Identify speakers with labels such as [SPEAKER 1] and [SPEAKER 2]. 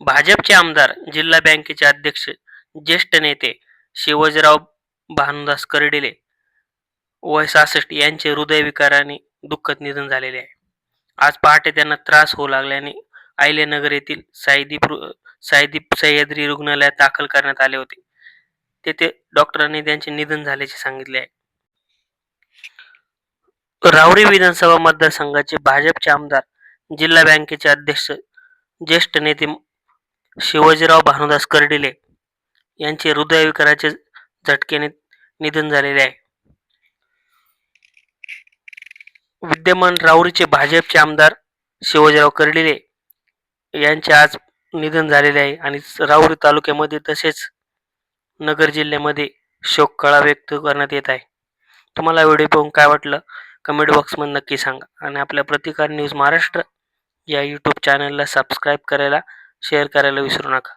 [SPEAKER 1] भाजपचे आमदार जिल्हा बँकेचे अध्यक्ष ज्येष्ठ नेते शिवाजीराव भानुदास कर्डिले वय सहासष्ट यांचे हृदयविकाराने दुःखद निधन झालेले आहे. आज पहाटे त्यांना त्रास होऊ लागल्याने आयलेनगर येथील साईदीप रु- साईदीप सह्याद्री रुग्णालयात दाखल करण्यात आले होते. तेथे डॉक्टरांनी त्यांचे निधन झाल्याचे सांगितले आहे. राहुरी विधानसभा मतदारसंघाचे भाजपचे आमदार जिल्हा बँकेचे अध्यक्ष ज्येष्ठ नेते शिवाजीराव भानुदास कर्डिले यांचे हृदयविकाराचे झटक्याने निधन झालेले आहे. विद्यमान राऊरीचे भाजपचे आमदार शिवाजीराव कर्डिले यांचे आज निधन झालेले आहे आणि राऊरी तालुक्यामध्ये तसेच नगर जिल्ह्यामध्ये शोककळा व्यक्त करण्यात येत आहे. तुम्हाला व्हिडिओ पाहून काय वाटलं? कमेंट बॉक्समध्ये नक्की सांगा आणि आपल्या प्रतिकार न्यूज महाराष्ट्र या यूट्यूब चॅनलला सबस्क्राईब करायला शेअर करायला विसरू नका